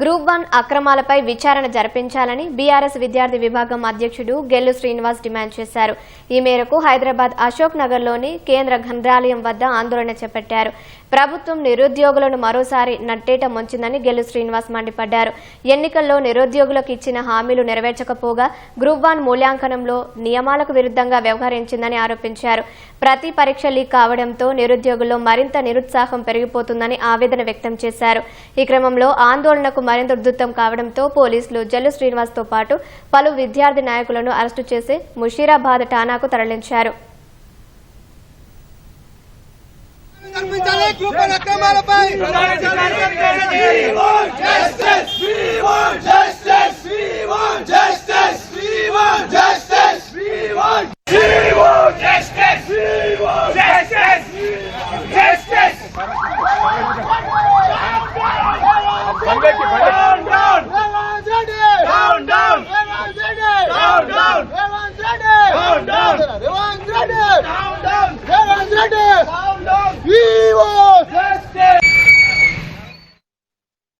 Group one అక్రమాలపై విచారణ జరిపించాలని BRS విద్యార్థి విభాగం అధ్యక్షుడు గెల్లు శ్రీనివాస్ డిమాండ్ చేశారు. ఈ మేరకు హైదరాబాద్ అశోక్ నగర్లోని కేంద్ర గ్రంథాలయం వద్ద ఆందోళన చేపట్టారు. ప్రభుత్వం నిరుద్యోగులను మరోసారి నట్టేట ముంచిందని గెల్లు శ్రీనివాస్ మండిపడ్డారు. ఎన్నికల్లో నిరుద్యోగులకు ఇచ్చిన హామీలు నెరవేర్చకపోగా గ్రూప్ వన్ మూల్యాంకనంలో నియమాలకు విరుద్ధంగా వ్యవహరించిందని ఆరోపించారు. ప్రతి పరీక్ష లీక్ కావడంతో నిరుద్యోగుల్లో మరింత నిరుత్సాహం పెరిగిపోతుందని ఆవేదన వ్యక్తం చేశారు. ఈ క్రమంలో ఆందోళనకు మరింత ఉధృతం కావడంతో పోలీసులు జల్లు శ్రీనివాస్తో పాటు పలు విద్యార్థి నాయకులను అరెస్టు చేసి ముషీరాబాద్ ఠానాకు తరలించారు Justice! Justice!